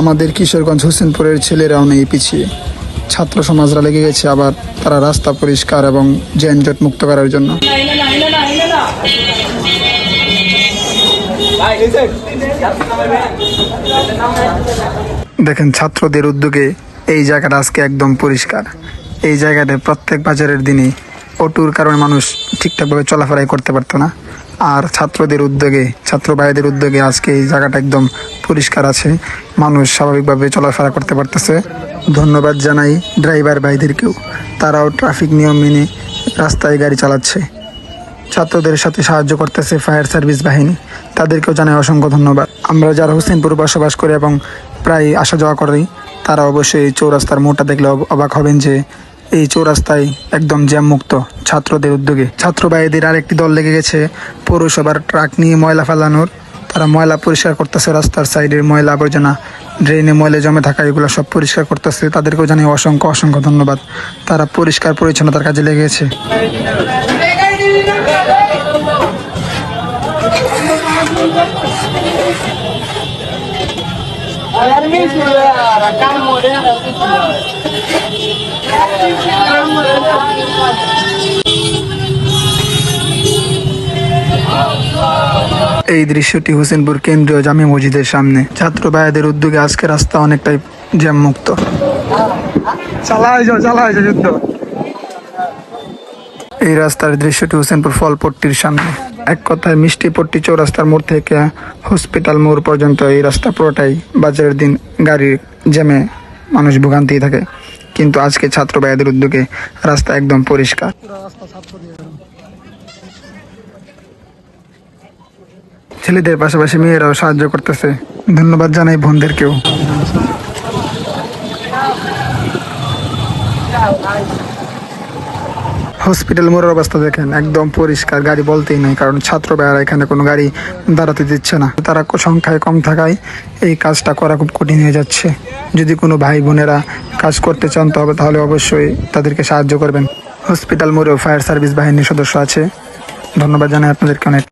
আমাদের কিশোরগঞ্জ হোসেনপুরের ছেলেরাও নেই পিছিয়ে। ছাত্র সমাজরা লেগে গেছে, আবার তারা রাস্তা পরিষ্কার এবং যানজট মুক্ত করার জন্য। দেখেন, ছাত্রদের উদ্যোগে এই জায়গাটা আজকে একদম পরিষ্কার। এই জায়গাটা প্রত্যেক বাজারের দিনে অটুর কারণে মানুষ ঠিকঠাকভাবে চলাফেরাই করতে পারতো না। আর ছাত্রদের উদ্যোগে, ছাত্র ভাইদের উদ্যোগে আজকে এই জায়গাটা একদম পরিষ্কার আছে। মানুষ স্বাভাবিকভাবে চলাফেরা করতে পারতেছে। ধন্যবাদ জানাই ড্রাইভার ভাইদেরকেও। তারাও ট্রাফিক নিয়ম মেনে রাস্তায় গাড়ি চালাচ্ছে। ছাত্রদের সাথে সাহায্য করতেছে ফায়ার সার্ভিস বাহিনী। তাদেরকেও জানাই অসংখ্য ধন্যবাদ। আমরা যারা হোসেনপুর বসবাস করি এবং প্রায় আসা যাওয়া করি, তারা অবশ্যই এই চৌরাস্তার মোটা দেখলে অবাক হবেন যে এই চৌরাস্তায় একদম জ্যাম মুক্ত ছাত্রদের উদ্যোগে। ছাত্র ভাইদের আরেকটি দল লেগে গেছে পৌরসভার ট্রাক নিয়ে ময়লা ফেলানোর, তারা ময়লা পরিষ্কার করতেছে রাস্তার সাইডের ময়লা আবর্জনা, ড্রেনে ময়লা জমে থাকা এগুলো সব পরিষ্কার করতেছে। তাদেরকেও জানাই অসংখ্য অসংখ্য ধন্যবাদ। তারা পরিষ্কার পরিচ্ছন্নতার কাজে লেগেছে। এই দৃশ্যটি হোসেনপুর কেন্দ্রীয় জামি মসজিদের সামনে। ছাত্র ভাইদের উদ্যোগে আজকে রাস্তা অনেকটাই জ্যাম মুক্ত চালাই যাও চালাই যাও যুদ্ধ। এই রাস্তার দৃশ্যটি হোসেনপুর ফলপট্টির সামনে। এক কথায় মিষ্টি পট্টি চৌরাস্তার মোড় থেকে হসপিটাল মোড় পর্যন্ত এই রাস্তা পুরোটাই বাজারের দিন গাড়ির জ্যামে মানুষ ভোগান্তি থাকে। কিন্তু আজকে ছাত্র ভাইদের উদ্যোগে রাস্তা একদম পরিষ্কার। ছেলেদের পাশাপাশি মেয়েরাও সাহায্য করতেছে। ধন্যবাদ জানাই বোনদেরকেও। হসপিটাল মোড়ের অবস্থা দেখেন, একদম পরিষ্কার, গাড়ি বলতেই নাই, কারণ ছাত্র ভাইয়ারা এখানে কোনো গাড়ি দাঁড়াতে দিচ্ছে না। তারা সংখ্যায় কম থাকায় এই কাজটা করা খুব কঠিন হয়ে যাচ্ছে। যদি কোনো ভাই বোনেরা কাজ করতে চান, তবে তাহলে অবশ্যই তাদেরকে সাহায্য করবেন। হসপিটাল মোড়েও ফায়ার সার্ভিস বাহিনীর সদস্য আছে। ধন্যবাদ জানাই আপনাদেরকে অনেক।